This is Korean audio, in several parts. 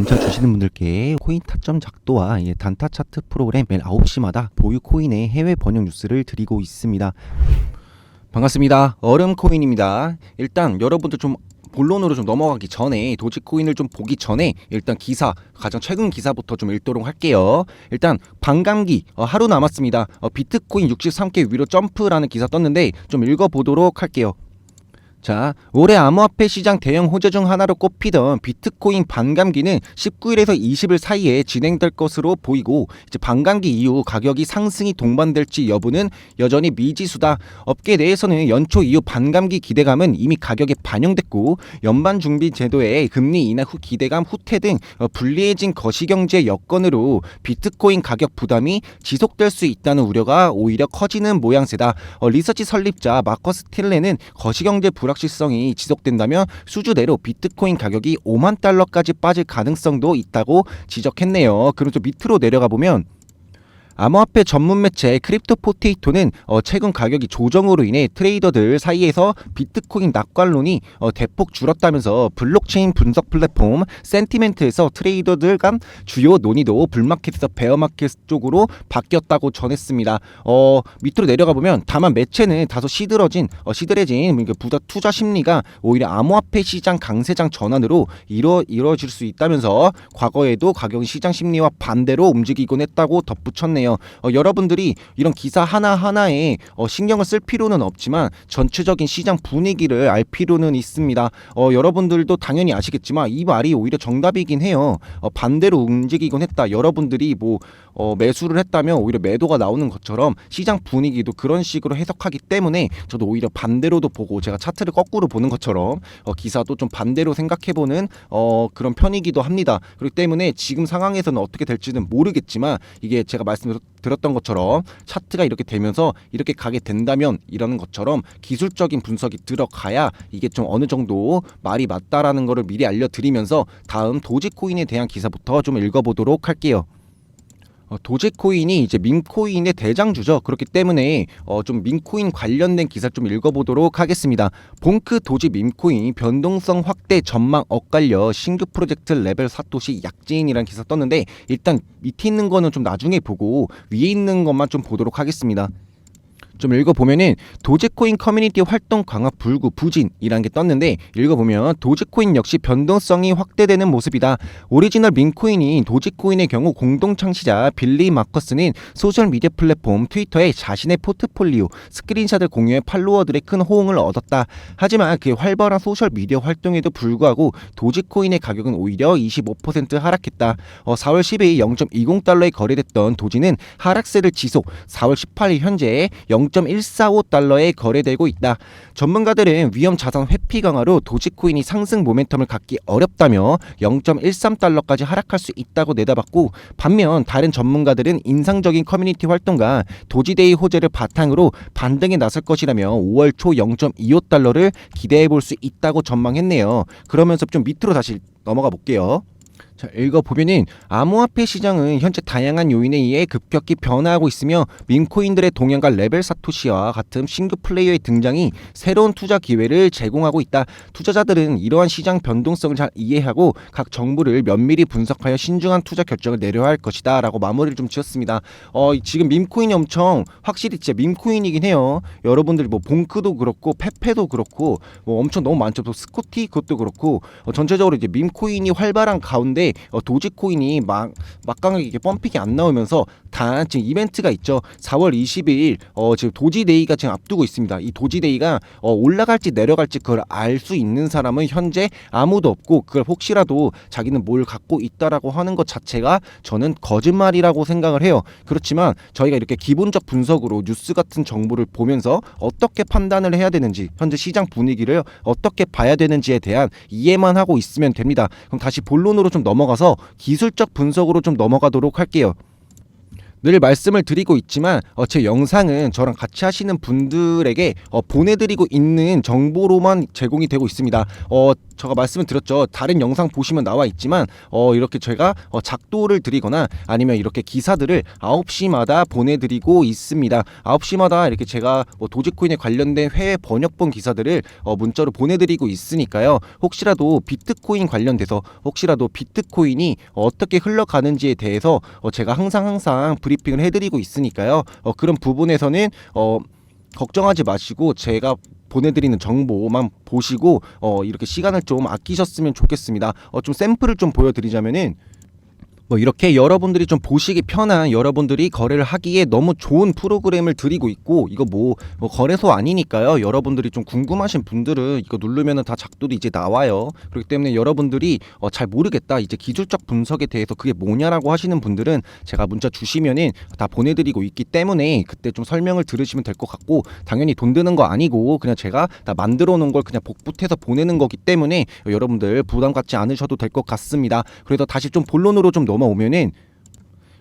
문자 주시는 분들께 코인 타점 작도와 예, 단타 차트 프로그램 매일 9시마다 보유 코인의 해외 번역 뉴스를 드리고 있습니다. 반갑습니다. 얼음 코인입니다. 일단 여러분들 좀 본론으로 좀 넘어가기 전에 도지코인을 좀 보기 전에 일단 기사 가장 최근 기사부터 좀 읽도록 할게요. 일단 반감기 어, 하루 남았습니다. 어, 비트코인 63개 위로 점프라는 기사 떴는데 좀 읽어보도록 할게요. 자, 올해 암호화폐 시장 대형 호재 중 하나로 꼽히던 비트코인 반감기는 19일에서 20일 사이에 진행될 것으로 보이고 이제 반감기 이후 가격이 상승이 동반될지 여부는 여전히 미지수다. 업계 내에서는 연초 이후 반감기 기대감은 이미 가격에 반영됐고 연반 중비 제도의 금리 인하 후 기대감 후퇴 등 어, 불리해진 거시경제 여건으로 비트코인 가격 부담이 지속될 수 있다는 우려가 오히려 커지는 모양새다. 어, 리서치 설립자 마커스 틸레는 거시경제 불 확실성이 지속된다면 수주 내로 비트코인 가격이 5만 달러까지 빠질 가능성도 있다고 지적했네요. 그리고 좀 밑으로 내려가 보면 암호화폐 전문 매체 크립토 포테이토는 어, 최근 가격이 조정으로 인해 트레이더들 사이에서 비트코인 낙관론이 어, 대폭 줄었다면서 블록체인 분석 플랫폼 센티멘트에서 트레이더들 간 주요 논의도 불마켓에서 베어마켓 쪽으로 바뀌었다고 전했습니다. 어, 밑으로 내려가 보면 다만 매체는 다소 시들어진 어, 시들해진 그 부자 투자 심리가 오히려 암호화폐 시장 강세장 전환으로 이뤄 이뤄질 수 있다면서 과거에도 가격 시장 심리와 반대로 움직이곤 했다고 덧붙였네요. 어, 여러분들이 이런 기사 하나 하나에 어, 신경을 쓸 필요는 없지만 전체적인 시장 분위기를 알 필요는 있습니다. 어, 여러분들도 당연히 아시겠지만 이 말이 오히려 정답이긴 해요. 어, 반대로 움직이곤 했다. 여러분들이 뭐 어, 매수를 했다면 오히려 매도가 나오는 것처럼 시장 분위기도 그런 식으로 해석하기 때문에 저도 오히려 반대로도 보고 제가 차트를 거꾸로 보는 것처럼 어, 기사도 좀 반대로 생각해보는 어, 그런 편이기도 합니다. 그렇기 때문에 지금 상황에서는 어떻게 될지는 모르겠지만 이게 제가 말씀드렸 던 것처럼 차트가 이렇게 되면서 이렇게 가게 된다면 이러는 것처럼 기술적인 분석이 들어가야 이게 좀 어느 정도 말이 맞다라는 거를 미리 알려드리면서 다음 도지코인에 대한 기사부터 좀 읽어보도록 할게요. 어, 도제코인이 이제 민코인의 대장주죠. 그렇기 때문에 어, 좀 민코인 관련된 기사 좀 읽어보도록 하겠습니다. 봉크 도지 민코인 변동성 확대 전망 엇갈려 신규 프로젝트 레벨 사토시 약진이라는 기사 떴는데 일단 밑에 있는 거는 좀 나중에 보고 위에 있는 것만 좀 보도록 하겠습니다. 좀 읽어보면은 도제코인 커뮤니티 활동 강화 불구 부진이라는 게 떴는데 읽어보면 도제코인 역시 변동성이 확대되는 모습이다. 오리지널 민코인인 도지코인의 경우 공동 창시자 빌리 마커스는 소셜미디어 플랫폼 트위터에 자신의 포트폴리오 스크린샷을 공유해 팔로워들의 큰 호응을 얻었다. 하지만 그 활발한 소셜미디어 활동에도 불구하고 도지코인의 가격은 오히려 25% 하락했다. 어, 4월 10일 0.20달러에 거래됐던 도지는 하락세를 지속. 4월 18일 현재 0. 0.145달러에 거래되고 있다. 전문가들은 위험 자산 회피 강화로 도지코인이 상승 모멘텀을 갖기 어렵다며 0.13달러까지 하락할 수 있다고 내다봤고 반면 다른 전문가들은 인상적인 커뮤니티 활동과 도지데이 호재를 바탕으로 반등에 나설 것이라며 5월 초 0.25달러를 기대해 볼 수 있다고 전망했네요. 그러면서 좀 밑으로 다시 넘어가 볼게요. 자, 읽어보면은 암호화폐 시장은 현재 다양한 요인에 의해 급격히 변화하고 있으며 민코인들의 동향과 레벨 사토시와 같은 신규 플레이어의 등장이 새로운 투자 기회를 제공하고 있다. 투자자들은 이러한 시장 변동성을 잘 이해하고 각 정보를 면밀히 분석하여 신중한 투자 결정을 내려야 할 것이다. 라고 마무리를 좀 지었습니다. 어, 지금 민코인이 엄청 확실히 진짜 민코인이긴 해요. 여러분들 뭐 봉크도 그렇고 페페도 그렇고 뭐 엄청 너무 많죠. 또 스코티 그것도 그렇고 어, 전체적으로 이제 민코인이 활발한 가운데 어, 도지코인이 막 막강하게 이게 펌픽이 안 나오면서 단 지금 이벤트가 있죠. 4월 20일 어, 지금 도지데이가 지금 앞두고 있습니다. 이 도지데이가 어, 올라갈지 내려갈지 그걸 알 수 있는 사람은 현재 아무도 없고 그걸 혹시라도 자기는 뭘 갖고 있다라고 하는 것 자체가 저는 거짓말이라고 생각을 해요. 그렇지만 저희가 이렇게 기본적 분석으로 뉴스 같은 정보를 보면서 어떻게 판단을 해야 되는지 현재 시장 분위기를 어떻게 봐야 되는지에 대한 이해만 하고 있으면 됩니다. 그럼 다시 본론으로 좀 넘어가서 기술적 분석으로 좀 넘어가도록 할게요. 늘 말씀을 드리고 있지만 어, 제 영상은 저랑 같이 하시는 분들에게 어, 보내드리고 있는 정보로만 제공이 되고 있습니다. 어, 제가 말씀을 드렸죠. 다른 영상 보시면 나와 있지만 어, 이렇게 제가 어, 작도를 드리거나 아니면 이렇게 기사들을 9시마다 보내드리고 있습니다. 9시마다 이렇게 제가 뭐 도지코인에 관련된 해외 번역본 기사들을 어, 문자로 보내드리고 있으니까요. 혹시라도 비트코인 관련돼서 혹시라도 비트코인이 어떻게 흘러가는지에 대해서 어, 제가 항상 항상 브리핑을 해드리고 있으니까요. 어, 그런 부분에서는 어, 걱정하지 마시고 제가 보내드리는 정보만 보시고 어, 이렇게 시간을 좀 아끼셨으면 좋겠습니다. 어, 좀 샘플을 좀 보여드리자면은 뭐 이렇게 여러분들이 좀 보시기 편한 여러분들이 거래를 하기에 너무 좋은 프로그램을 드리고 있고 이거 뭐, 뭐 거래소 아니니까요. 여러분들이 좀 궁금하신 분들은 이거 누르면은 다 작도도 이제 나와요. 그렇기 때문에 여러분들이 어, 잘 모르겠다. 이제 기술적 분석에 대해서 그게 뭐냐라고 하시는 분들은 제가 문자 주시면은 다 보내드리고 있기 때문에 그때 좀 설명을 들으시면 될 것 같고 당연히 돈 드는 거 아니고 그냥 제가 다 만들어 놓은 걸 그냥 복붙해서 보내는 거기 때문에 여러분들 부담 갖지 않으셔도 될 것 같습니다. 그래서 다시 좀 본론으로 좀 넘 어오면은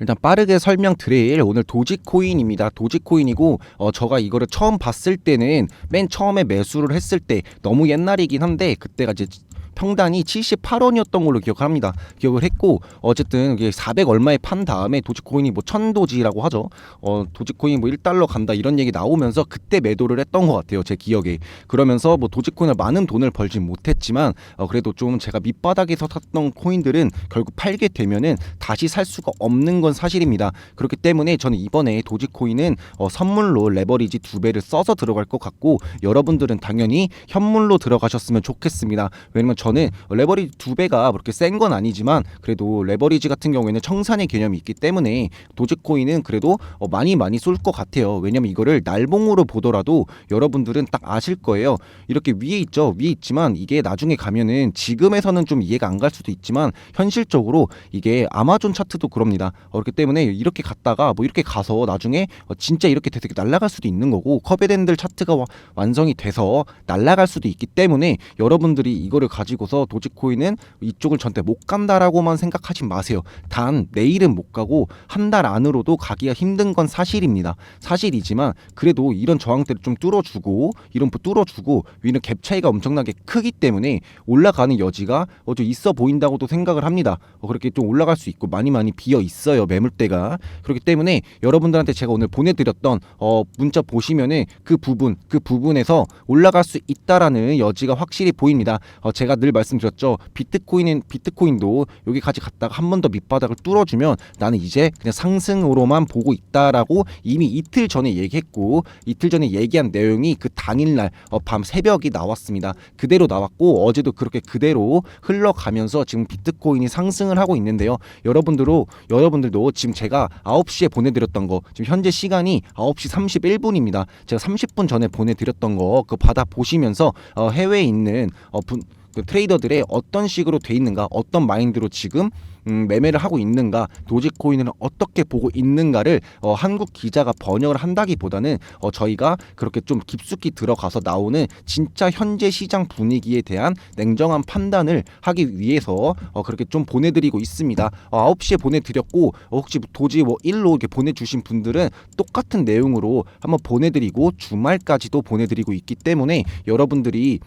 일단 빠르게 설명드릴 오늘 도지코인입니다. 도지코인이고 어 저가 이거를 처음 봤을 때는 맨 처음에 매수를 했을 때 너무 옛날이긴 한데 그때가 이제 평단이 78원이었던 걸로 기억합니다. 기억을 했고 어쨌든 이게 400 얼마에 판 다음에 도지코인이 뭐 천도지라고 하죠. 어 도지코인이 뭐 1달러 간다 이런 얘기 나오면서 그때 매도를 했던 것 같아요. 제 기억에. 그러면서 뭐 도지코인을 많은 돈을 벌진 못했지만 어 그래도 좀 제가 밑바닥에서 샀던 코인들은 결국 팔게 되면은 다시 살 수가 없는 건 사실입니다. 그렇기 때문에 저는 이번에 도지코인은 어 선물로 레버리지 두 배를 써서 들어갈 것 같고 여러분들은 당연히 현물로 들어가셨으면 좋겠습니다. 왜냐면 저는 레버리지 두 배가 그렇게 센 건 아니지만 그래도 레버리지 같은 경우에는 청산의 개념이 있기 때문에 도지코인은 그래도 어 많이 많이 쏠 것 같아요. 왜냐면 이거를 날봉으로 보더라도 여러분들은 딱 아실 거예요. 이렇게 위에 있죠. 위에 있지만 이게 나중에 가면은 지금에서는 좀 이해가 안 갈 수도 있지만 현실적으로 이게 아마존 차트도 그럽니다. 어, 그렇기 때문에 이렇게 갔다가 뭐 이렇게 가서 나중에 어, 진짜 이렇게 이렇게 날아갈 수도 있는 거고 커베덴들 차트가 와- 완성이 돼서 날아갈 수도 있기 때문에 여러분들이 이거를 가지고 서 도지코인은 이쪽을 절대 못 간다라고만 생각하지 마세요. 단 내일은 못 가고 한 달 안으로도 가기가 힘든 건 사실입니다. 사실이지만 그래도 이런 저항대를 좀 뚫어주고 이런 부 뚫어주고 위는 갭 차이가 엄청나게 크기 때문에 올라가는 여지가 어, 좀 있어 보인다고도 생각을 합니다. 어, 그렇게 좀 올라갈 수 있고 많이 많이 비어 있어요 매물대가 그렇기 때문에 여러분들한테 제가 오늘 보내드렸던 어, 문자 보시면은 그 부분 그 부분에서 올라갈 수 있다라는 여지가 확실히 보입니다. 어, 제가 늘 말씀드렸죠 비트코인은 비트코인도 여기까지 갔다가 한 번 더 밑바닥을 뚫어주면 나는 이제 그냥 상승으로만 보고 있다라고 이미 이틀 전에 얘기했고 이틀 전에 얘기한 내용이 그 당일날 어, 밤 새벽이 나왔습니다. 그대로 나왔고 어제도 그렇게 그대로 흘러가면서 지금 비트코인이 상승을 하고 있는데요. 여러분들도 여러분들도 지금 제가 9시에 보내드렸던 거 지금 현재 시간이 9시 31분입니다. 제가 30분 전에 보내드렸던 거 그거 받아 보시면서 어, 해외에 있는 어, 분, 그 트레이더들의 어떤 식으로 돼 있는가, 어떤 마인드로 지금 음, 매매를 하고 있는가, 도지코인을 어떻게 보고 있는가를 어, 한국 기자가 번역을 한다기보다는 어, 저희가 그렇게 좀 깊숙이 들어가서 나오는 진짜 현재 시장 분위기에 대한 냉정한 판단을 하기 위해서 어, 그렇게 좀 보내드리고 있습니다. 어, 9시에 보내드렸고 어, 혹시 도지 뭐 1로 이렇게 보내주신 분들은 똑같은 내용으로 한번 보내드리고 주말까지도 보내드리고 있기 때문에 여러분들이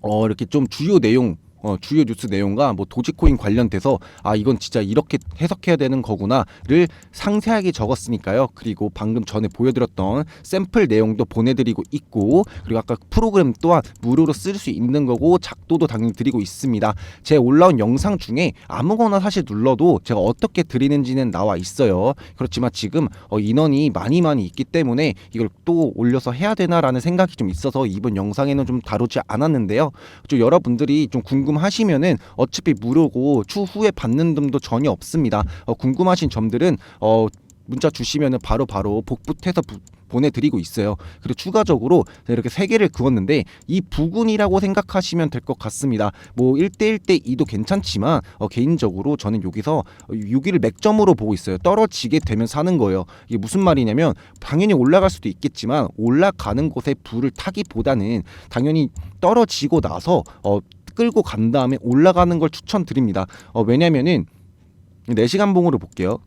어 이렇게 좀 주요 내용 어, 주요 뉴스 내용과 뭐 도지코인 관련돼서 아 이건 진짜 이렇게 해석해야 되는 거구나를 상세하게 적었으니까요. 그리고 방금 전에 보여드렸던 샘플 내용도 보내드리고 있고 그리고 아까 프로그램 또한 무료로 쓸 수 있는 거고 작도도 당연히 드리고 있습니다. 제 올라온 영상 중에 아무거나 사실 눌러도 제가 어떻게 드리는지는 나와 있어요. 그렇지만 지금 어, 인원이 많이 많이 있기 때문에 이걸 또 올려서 해야 되나라는 생각이 좀 있어서 이번 영상에는 좀 다루지 않았는데요. 좀 여러분들이 좀 궁금 하시면은 어차피 무료고 추후에 받는 덤도 전혀 없습니다. 어, 궁금하신 점들은 어, 문자 주시면은 바로 바로 복붙해서 부- 보내드리고 있어요. 그리고 추가적으로 이렇게 세 개를 그었는데 이 부근이라고 생각하시면 될 것 같습니다. 뭐 1대 1 대 2도 괜찮지만 어, 개인적으로 저는 여기서 6위를 맥점으로 보고 있어요. 떨어지게 되면 사는 거예요. 이게 무슨 말이냐면 당연히 올라갈 수도 있겠지만 올라가는 곳에 불을 타기보다는 당연히 떨어지고 나서 어, 끌고 간 다음에 올라가는 걸 추천드립니다. 어, 왜냐면은 4시간 봉으로 볼게요.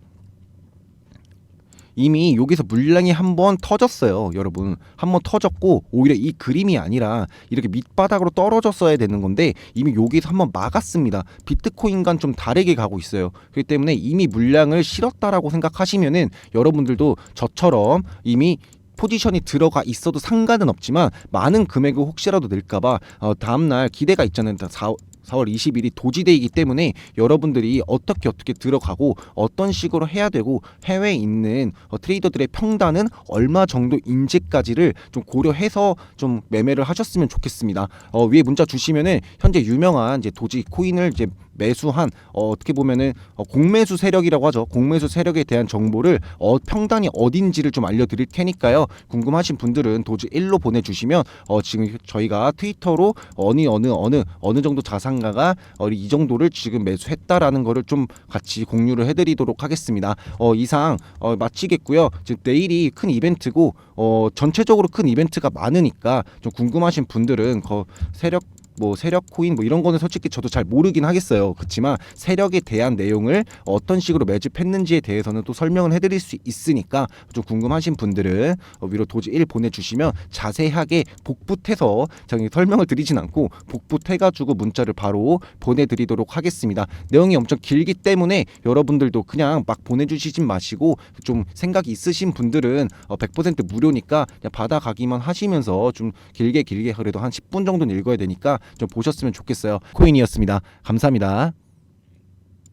이미 여기서 물량이 한 번 터졌어요, 여러분. 한 번 터졌고 오히려 이 그림이 아니라 이렇게 밑바닥으로 떨어졌어야 되는 건데 이미 여기서 한 번 막았습니다. 비트코인과는 좀 다르게 가고 있어요. 그렇기 때문에 이미 물량을 실었다라고 생각하시면은 여러분들도 저처럼 이미 포지션이 들어가 있어도 상관은 없지만 많은 금액을 혹시라도 낼까봐 어, 다음날 기대가 있잖아요. 4, 4월 20일이 도지데이기 때문에 여러분들이 어떻게 어떻게 들어가고 어떤 식으로 해야 되고 해외에 있는 어, 트레이더들의 평단은 얼마 정도인지까지를 좀 고려해서 좀 매매를 하셨으면 좋겠습니다. 어, 위에 문자 주시면은 현재 유명한 이제 도지 코인을 이제 매수한 어, 어떻게 보면은 어, 공매수 세력이라고 하죠. 공매수 세력에 대한 정보를 어, 평단이 어딘지를 좀 알려드릴 테니까요. 궁금하신 분들은 도지 1로 보내주시면 어, 지금 저희가 트위터로 어느 어느 어느 어느 정도 자산가가 어, 이 정도를 지금 매수했다라는 거를 좀 같이 공유를 해드리도록 하겠습니다. 어, 이상 어, 마치겠고요. 지금 내일이 큰 이벤트고 어, 전체적으로 큰 이벤트가 많으니까 좀 궁금하신 분들은 거 세력 뭐 세력 코인 뭐 이런 거는 솔직히 저도 잘 모르긴 하겠어요. 그렇지만 세력에 대한 내용을 어떤 식으로 매집했는지에 대해서는 또 설명을 해드릴 수 있으니까 좀 궁금하신 분들은 어, 위로 도지 1 보내주시면 자세하게 복붙해서 저희 설명을 드리진 않고 복붙해가지고 문자를 바로 보내드리도록 하겠습니다. 내용이 엄청 길기 때문에 여러분들도 그냥 막 보내주시진 마시고 좀 생각이 있으신 분들은 어, 100% 무료니까 그냥 받아가기만 하시면서 좀 길게 길게 그래도 한 10분 정도는 읽어야 되니까 좀 보셨으면 좋겠어요. 코인이었습니다. 감사합니다.